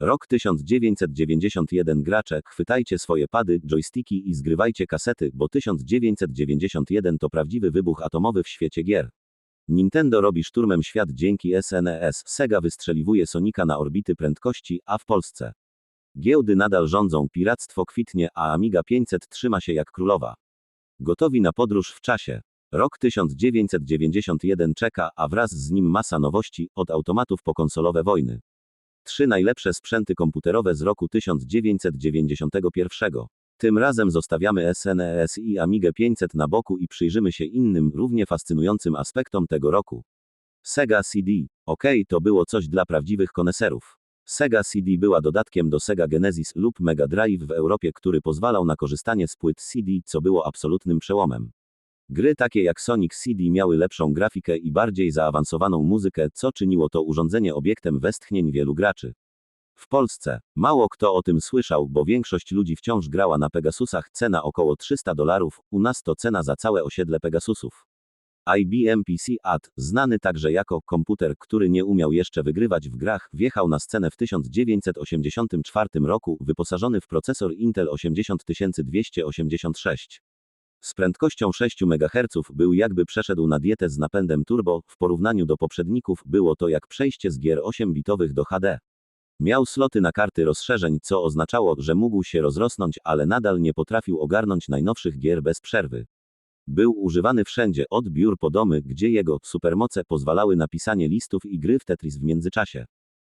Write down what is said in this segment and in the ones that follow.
Rok 1991 Gracze, chwytajcie swoje pady, joysticki i zgrywajcie kasety, bo 1991 to prawdziwy wybuch atomowy w świecie gier. Nintendo robi szturmem świat dzięki SNES, Sega wystrzeliwuje Sonika na orbity prędkości, a w Polsce giełdy nadal rządzą, piractwo kwitnie, a Amiga 500 trzyma się jak królowa. Gotowi na podróż w czasie. Rok 1991 czeka, a wraz z nim masa nowości, od automatów po konsolowe wojny. Trzy najlepsze sprzęty komputerowe z roku 1991. Tym razem zostawiamy SNES i Amigę 500 na boku i przyjrzymy się innym, równie fascynującym aspektom tego roku. Sega CD. OK, to było coś dla prawdziwych koneserów. Sega CD była dodatkiem do Sega Genesis lub Mega Drive w Europie, który pozwalał na korzystanie z płyt CD, co było absolutnym przełomem. Gry takie jak Sonic CD miały lepszą grafikę i bardziej zaawansowaną muzykę, co czyniło to urządzenie obiektem westchnień wielu graczy. W Polsce mało kto o tym słyszał, bo większość ludzi wciąż grała na Pegasusach, cena około 300 dolarów, u nas to cena za całe osiedle Pegasusów. IBM PC AT, znany także jako komputer, który nie umiał jeszcze wygrywać w grach, wjechał na scenę w 1984 roku, wyposażony w procesor Intel 80286. Z prędkością 6 MHz był jakby przeszedł na dietę z napędem turbo, w porównaniu do poprzedników było to jak przejście z gier 8-bitowych do HD. Miał sloty na karty rozszerzeń, co oznaczało, że mógł się rozrosnąć, ale nadal nie potrafił ogarnąć najnowszych gier bez przerwy. Był używany wszędzie, od biur po domy, gdzie jego supermoce pozwalały na pisanie listów i gry w Tetris w międzyczasie.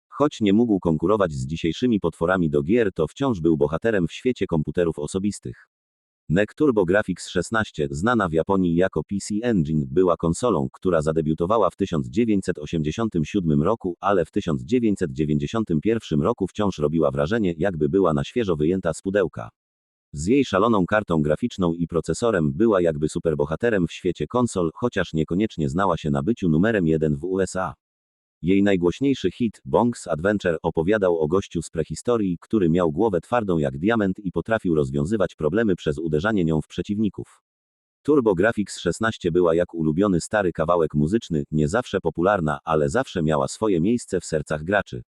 Choć nie mógł konkurować z dzisiejszymi potworami do gier, to wciąż był bohaterem w świecie komputerów osobistych. NEC Turbo Graphics 16, znana w Japonii jako PC Engine, była konsolą, która zadebiutowała w 1987 roku, ale w 1991 roku wciąż robiła wrażenie, jakby była na świeżo wyjęta z pudełka. Z jej szaloną kartą graficzną i procesorem była jakby superbohaterem w świecie konsol, chociaż niekoniecznie znała się na byciu numerem jeden w USA. Jej najgłośniejszy hit, Bonks Adventure, opowiadał o gościu z prehistorii, który miał głowę twardą jak diament i potrafił rozwiązywać problemy przez uderzanie nią w przeciwników. Turbo Graphics 16 była jak ulubiony stary kawałek muzyczny, nie zawsze popularna, ale zawsze miała swoje miejsce w sercach graczy.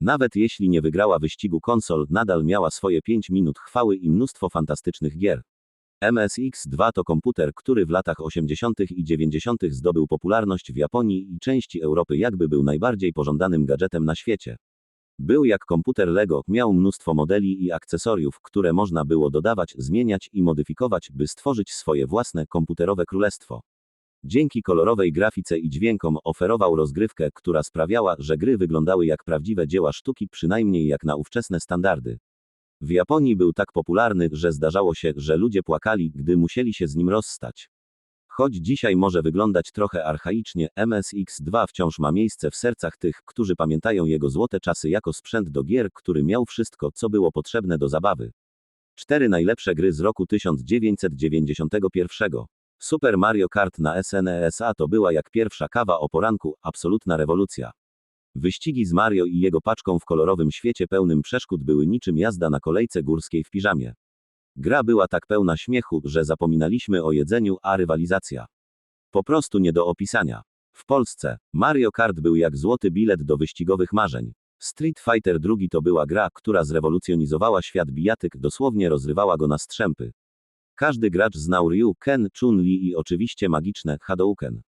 Nawet jeśli nie wygrała wyścigu konsol, nadal miała swoje 5 minut chwały i mnóstwo fantastycznych gier. MSX2 to komputer, który w latach 80. i 90. zdobył popularność w Japonii i części Europy jakby był najbardziej pożądanym gadżetem na świecie. Był jak komputer Lego, miał mnóstwo modeli i akcesoriów, które można było dodawać, zmieniać i modyfikować, by stworzyć swoje własne komputerowe królestwo. Dzięki kolorowej grafice i dźwiękom oferował rozgrywkę, która sprawiała, że gry wyglądały jak prawdziwe dzieła sztuki, przynajmniej jak na ówczesne standardy. W Japonii był tak popularny, że zdarzało się, że ludzie płakali, gdy musieli się z nim rozstać. Choć dzisiaj może wyglądać trochę archaicznie, MSX2 wciąż ma miejsce w sercach tych, którzy pamiętają jego złote czasy jako sprzęt do gier, który miał wszystko, co było potrzebne do zabawy. Cztery najlepsze gry z roku 1991. Super Mario Kart na SNES-a to była jak pierwsza kawa o poranku, absolutna rewolucja. Wyścigi z Mario i jego paczką w kolorowym świecie pełnym przeszkód były niczym jazda na kolejce górskiej w piżamie. Gra była tak pełna śmiechu, że zapominaliśmy o jedzeniu, a rywalizacja. Po prostu nie do opisania. W Polsce Mario Kart był jak złoty bilet do wyścigowych marzeń. Street Fighter II to była gra, która zrewolucjonizowała świat bijatyk, dosłownie rozrywała go na strzępy. Każdy gracz znał Ryu, Ken, Chun-Li i oczywiście magiczne Hadouken.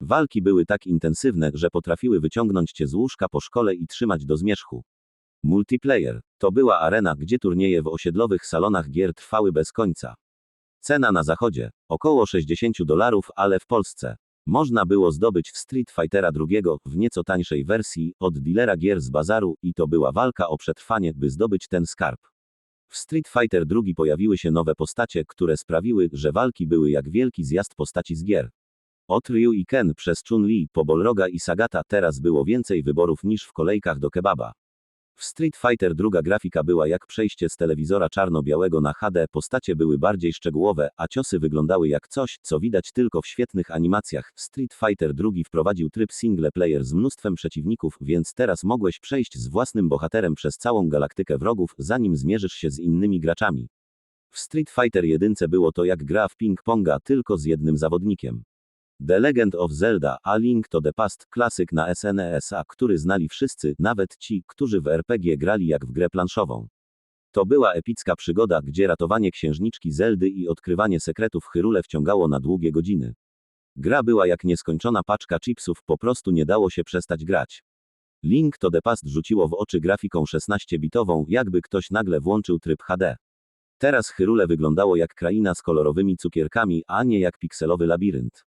Walki były tak intensywne, że potrafiły wyciągnąć cię z łóżka po szkole i trzymać do zmierzchu. Multiplayer to była arena, gdzie turnieje w osiedlowych salonach gier trwały bez końca. Cena na zachodzie około 60 dolarów, ale w Polsce można było zdobyć w Street Fightera II w nieco tańszej wersji od dealera gier z bazaru i to była walka o przetrwanie, by zdobyć ten skarb. W Street Fighter II pojawiły się nowe postacie, które sprawiły, że walki były jak wielki zjazd postaci z gier. Od Ryu i Ken przez Chun-Li po Bolroga i Sagata teraz było więcej wyborów niż w kolejkach do kebaba. W Street Fighter druga grafika była jak przejście z telewizora czarno-białego na HD, postacie były bardziej szczegółowe, a ciosy wyglądały jak coś, co widać tylko w świetnych animacjach. Street Fighter II wprowadził tryb single player z mnóstwem przeciwników, więc teraz mogłeś przejść z własnym bohaterem przez całą galaktykę wrogów, zanim zmierzysz się z innymi graczami. W Street Fighter 1 było to jak gra w ping-ponga, tylko z jednym zawodnikiem. The Legend of Zelda A Link to the Past, klasyk na SNES-a, który znali wszyscy, nawet ci, którzy w RPG grali jak w grę planszową. To była epicka przygoda, gdzie ratowanie księżniczki Zeldy i odkrywanie sekretów Hyrule wciągało na długie godziny. Gra była jak nieskończona paczka chipsów, po prostu nie dało się przestać grać. Link to the Past rzuciło w oczy grafiką 16-bitową, jakby ktoś nagle włączył tryb HD. Teraz Hyrule wyglądało jak kraina z kolorowymi cukierkami, a nie jak pikselowy labirynt.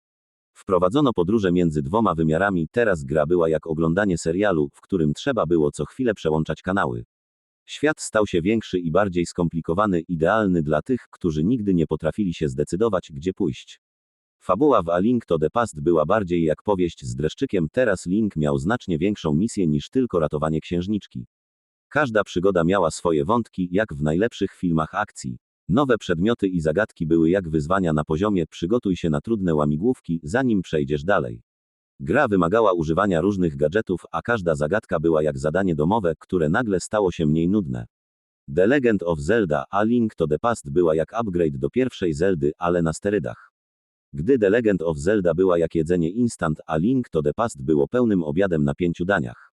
Wprowadzono podróże między dwoma wymiarami, teraz gra była jak oglądanie serialu, w którym trzeba było co chwilę przełączać kanały. Świat stał się większy i bardziej skomplikowany, idealny dla tych, którzy nigdy nie potrafili się zdecydować, gdzie pójść. Fabuła w A Link to the Past była bardziej jak powieść z dreszczykiem, teraz Link miał znacznie większą misję niż tylko ratowanie księżniczki. Każda przygoda miała swoje wątki, jak w najlepszych filmach akcji. Nowe przedmioty i zagadki były jak wyzwania na poziomie przygotuj się na trudne łamigłówki, zanim przejdziesz dalej. Gra wymagała używania różnych gadżetów, a każda zagadka była jak zadanie domowe, które nagle stało się mniej nudne. The Legend of Zelda A Link to the Past była jak upgrade do pierwszej Zeldy, ale na sterydach. Gdy The Legend of Zelda była jak jedzenie instant, a Link to the Past było pełnym obiadem na pięciu daniach.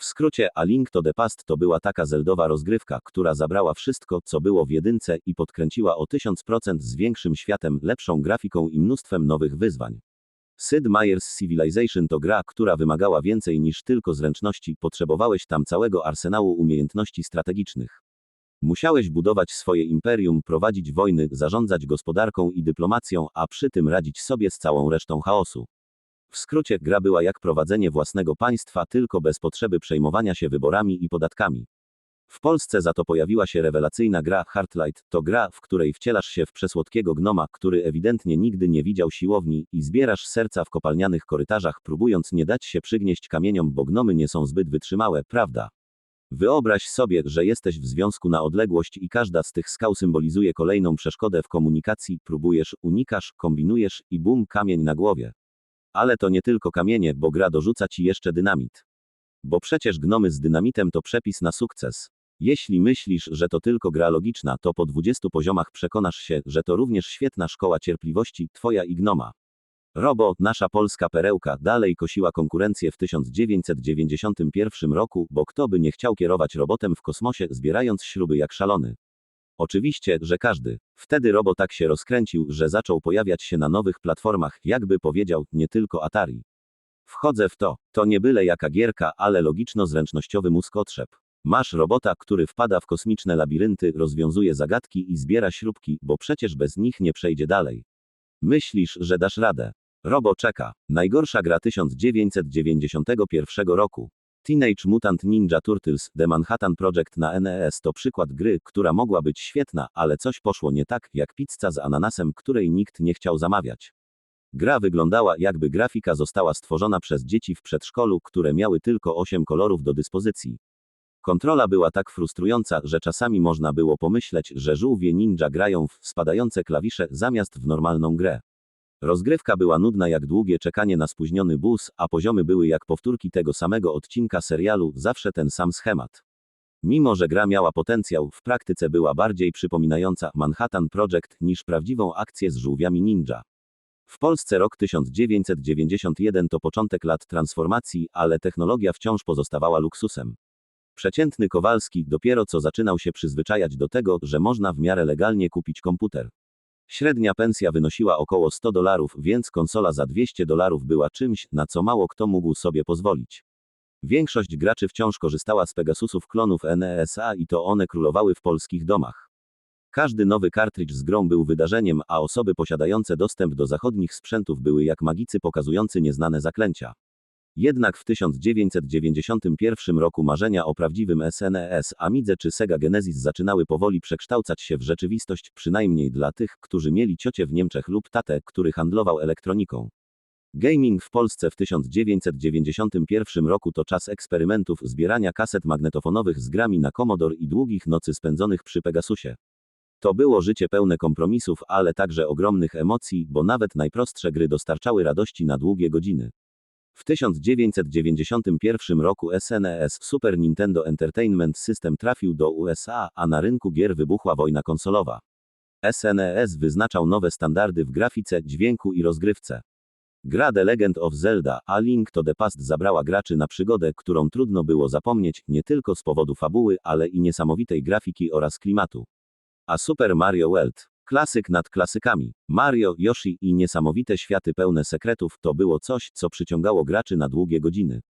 W skrócie, A Link to the Past to była taka zeldowa rozgrywka, która zabrała wszystko, co było w jedynce i podkręciła o 1000% z większym światem, lepszą grafiką i mnóstwem nowych wyzwań. Sid Meier's Civilization to gra, która wymagała więcej niż tylko zręczności, potrzebowałeś tam całego arsenału umiejętności strategicznych. Musiałeś budować swoje imperium, prowadzić wojny, zarządzać gospodarką i dyplomacją, a przy tym radzić sobie z całą resztą chaosu. W skrócie, gra była jak prowadzenie własnego państwa, tylko bez potrzeby przejmowania się wyborami i podatkami. W Polsce za to pojawiła się rewelacyjna gra Heartlight, to gra, w której wcielasz się w przesłodkiego gnoma, który ewidentnie nigdy nie widział siłowni, i zbierasz serca w kopalnianych korytarzach, próbując nie dać się przygnieść kamieniom, bo gnomy nie są zbyt wytrzymałe, prawda? Wyobraź sobie, że jesteś w związku na odległość i każda z tych skał symbolizuje kolejną przeszkodę w komunikacji, próbujesz, unikasz, kombinujesz i bum, kamień na głowie. Ale to nie tylko kamienie, bo gra dorzuca ci jeszcze dynamit. Bo przecież gnomy z dynamitem to przepis na sukces. Jeśli myślisz, że to tylko gra logiczna, to po 20 poziomach przekonasz się, że to również świetna szkoła cierpliwości, twoja i gnoma. Robo, nasza polska perełka, dalej kosiła konkurencję w 1991 roku, bo kto by nie chciał kierować robotem w kosmosie, zbierając śruby jak szalony. Oczywiście, że każdy. Wtedy Robo tak się rozkręcił, że zaczął pojawiać się na nowych platformach, jakby powiedział, nie tylko Atari. Wchodzę w to. To nie byle jaka gierka, ale logiczno-zręcznościowy mózgotrzep. Masz robota, który wpada w kosmiczne labirynty, rozwiązuje zagadki i zbiera śrubki, bo przecież bez nich nie przejdzie dalej. Myślisz, że dasz radę. Robo czeka. Najgorsza gra 1991 roku. Teenage Mutant Ninja Turtles The Manhattan Project na NES to przykład gry, która mogła być świetna, ale coś poszło nie tak, jak pizza z ananasem, której nikt nie chciał zamawiać. Gra wyglądała, jakby grafika została stworzona przez dzieci w przedszkolu, które miały tylko 8 kolorów do dyspozycji. Kontrola była tak frustrująca, że czasami można było pomyśleć, że żółwie ninja grają w spadające klawisze zamiast w normalną grę. Rozgrywka była nudna jak długie czekanie na spóźniony bus, a poziomy były jak powtórki tego samego odcinka serialu, zawsze ten sam schemat. Mimo, że gra miała potencjał, w praktyce była bardziej przypominająca Manhattan Project niż prawdziwą akcję z żółwiami ninja. W Polsce rok 1991 to początek lat transformacji, ale technologia wciąż pozostawała luksusem. Przeciętny Kowalski dopiero co zaczynał się przyzwyczajać do tego, że można w miarę legalnie kupić komputer. Średnia pensja wynosiła około 100 dolarów, więc konsola za 200 dolarów była czymś, na co mało kto mógł sobie pozwolić. Większość graczy wciąż korzystała z Pegasusów klonów NESA i to one królowały w polskich domach. Każdy nowy kartridż z grą był wydarzeniem, a osoby posiadające dostęp do zachodnich sprzętów były jak magicy pokazujący nieznane zaklęcia. Jednak w 1991 roku marzenia o prawdziwym SNES, Amidze czy Sega Genesis zaczynały powoli przekształcać się w rzeczywistość, przynajmniej dla tych, którzy mieli ciocie w Niemczech lub tatę, który handlował elektroniką. Gaming w Polsce w 1991 roku to czas eksperymentów, zbierania kaset magnetofonowych z grami na Commodore i długich nocy spędzonych przy Pegasusie. To było życie pełne kompromisów, ale także ogromnych emocji, bo nawet najprostsze gry dostarczały radości na długie godziny. W 1991 roku SNES Super Nintendo Entertainment System trafił do USA, a na rynku gier wybuchła wojna konsolowa. SNES wyznaczał nowe standardy w grafice, dźwięku i rozgrywce. Gra The Legend of Zelda, A Link to the Past zabrała graczy na przygodę, którą trudno było zapomnieć, nie tylko z powodu fabuły, ale i niesamowitej grafiki oraz klimatu. A Super Mario World. Klasyk nad klasykami. Mario, Yoshi i niesamowite światy pełne sekretów to było coś, co przyciągało graczy na długie godziny.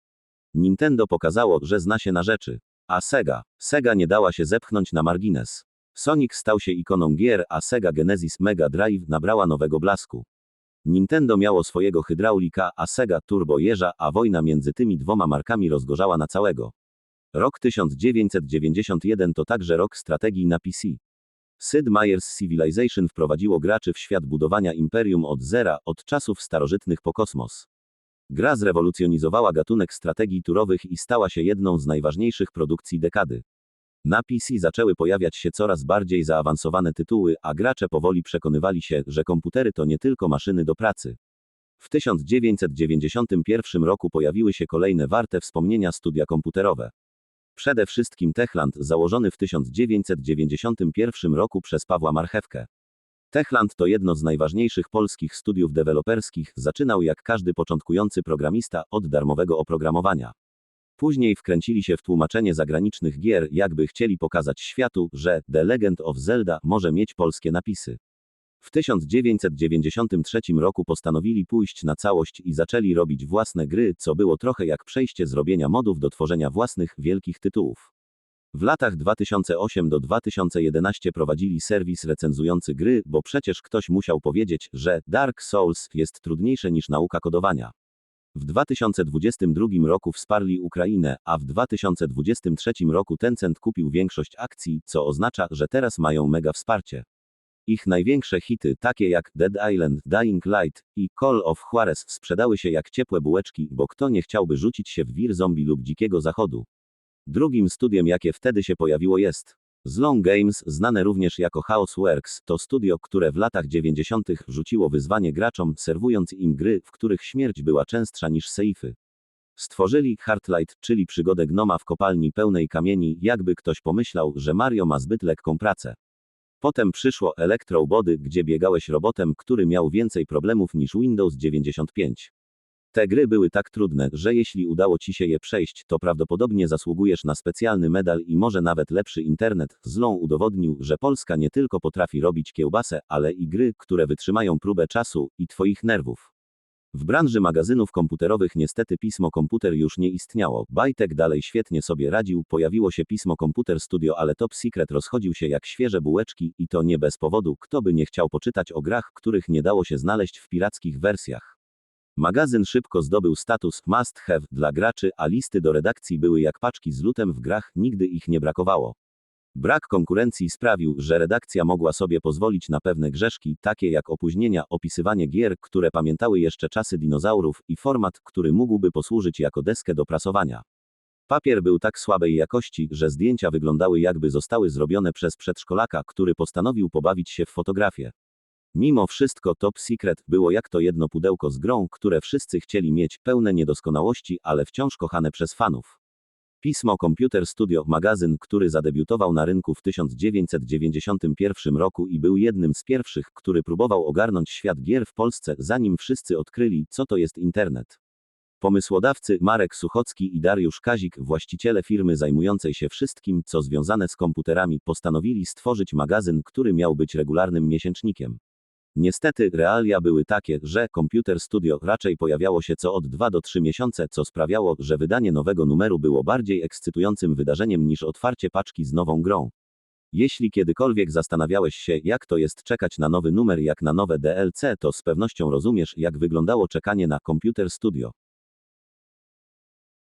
Nintendo pokazało, że zna się na rzeczy. A Sega. Sega nie dała się zepchnąć na margines. Sonic stał się ikoną gier, a Sega Genesis Mega Drive nabrała nowego blasku. Nintendo miało swojego hydraulika, a Sega Turbo jeża, a wojna między tymi dwoma markami rozgorzała na całego. Rok 1991 to także rok strategii na PC. Sid Meier's Civilization wprowadziło graczy w świat budowania imperium od zera, od czasów starożytnych po kosmos. Gra zrewolucjonizowała gatunek strategii turowych i stała się jedną z najważniejszych produkcji dekady. Na PC zaczęły pojawiać się coraz bardziej zaawansowane tytuły, a gracze powoli przekonywali się, że komputery to nie tylko maszyny do pracy. W 1991 roku pojawiły się kolejne warte wspomnienia studia komputerowe. Przede wszystkim Techland, założony w 1991 roku przez Pawła Marchewkę. Techland to jedno z najważniejszych polskich studiów deweloperskich, zaczynał jak każdy początkujący programista od darmowego oprogramowania. Później wkręcili się w tłumaczenie zagranicznych gier, jakby chcieli pokazać światu, że The Legend of Zelda może mieć polskie napisy. W 1993 roku postanowili pójść na całość i zaczęli robić własne gry, co było trochę jak przejście z robienia modów do tworzenia własnych, wielkich tytułów. W latach 2008 do 2011 prowadzili serwis recenzujący gry, bo przecież ktoś musiał powiedzieć, że Dark Souls jest trudniejsze niż nauka kodowania. W 2022 roku wsparli Ukrainę, a w 2023 roku Tencent kupił większość akcji, co oznacza, że teraz mają mega wsparcie. Ich największe hity, takie jak Dead Island, Dying Light i Call of Juarez, sprzedały się jak ciepłe bułeczki, bo kto nie chciałby rzucić się w wir zombie lub dzikiego zachodu. Drugim studiem, jakie wtedy się pojawiło jest Zlong Games, znane również jako Houseworks, to studio, które w latach 90. rzuciło wyzwanie graczom, serwując im gry, w których śmierć była częstsza niż seify. Stworzyli Heartlight, czyli przygodę gnoma w kopalni pełnej kamieni, jakby ktoś pomyślał, że Mario ma zbyt lekką pracę. Potem przyszło Electrobody, gdzie biegałeś robotem, który miał więcej problemów niż Windows 95. Te gry były tak trudne, że jeśli udało ci się je przejść, to prawdopodobnie zasługujesz na specjalny medal i może nawet lepszy internet. Zlą udowodnił, że Polska nie tylko potrafi robić kiełbasę, ale i gry, które wytrzymają próbę czasu i twoich nerwów. W branży magazynów komputerowych niestety pismo komputer już nie istniało. Bajtek dalej świetnie sobie radził, pojawiło się pismo komputer studio, ale Top Secret rozchodził się jak świeże bułeczki i to nie bez powodu, kto by nie chciał poczytać o grach, których nie dało się znaleźć w pirackich wersjach. Magazyn szybko zdobył status must have dla graczy, a listy do redakcji były jak paczki z lutem w grach, nigdy ich nie brakowało. Brak konkurencji sprawił, że redakcja mogła sobie pozwolić na pewne grzeszki, takie jak opóźnienia, opisywanie gier, które pamiętały jeszcze czasy dinozaurów i format, który mógłby posłużyć jako deskę do prasowania. Papier był tak słabej jakości, że zdjęcia wyglądały jakby zostały zrobione przez przedszkolaka, który postanowił pobawić się w fotografię. Mimo wszystko Top Secret było jak to jedno pudełko z grą, które wszyscy chcieli mieć, pełne niedoskonałości, ale wciąż kochane przez fanów. Pismo Computer Studio, magazyn, który zadebiutował na rynku w 1991 roku i był jednym z pierwszych, który próbował ogarnąć świat gier w Polsce, zanim wszyscy odkryli, co to jest internet. Pomysłodawcy Marek Suchocki i Dariusz Kazik, właściciele firmy zajmującej się wszystkim, co związane z komputerami, postanowili stworzyć magazyn, który miał być regularnym miesięcznikiem. Niestety, realia były takie, że Computer Studio raczej pojawiało się co od 2 do 3 miesiące, co sprawiało, że wydanie nowego numeru było bardziej ekscytującym wydarzeniem niż otwarcie paczki z nową grą. Jeśli kiedykolwiek zastanawiałeś się, jak to jest czekać na nowy numer jak na nowe DLC, to z pewnością rozumiesz, jak wyglądało czekanie na Computer Studio.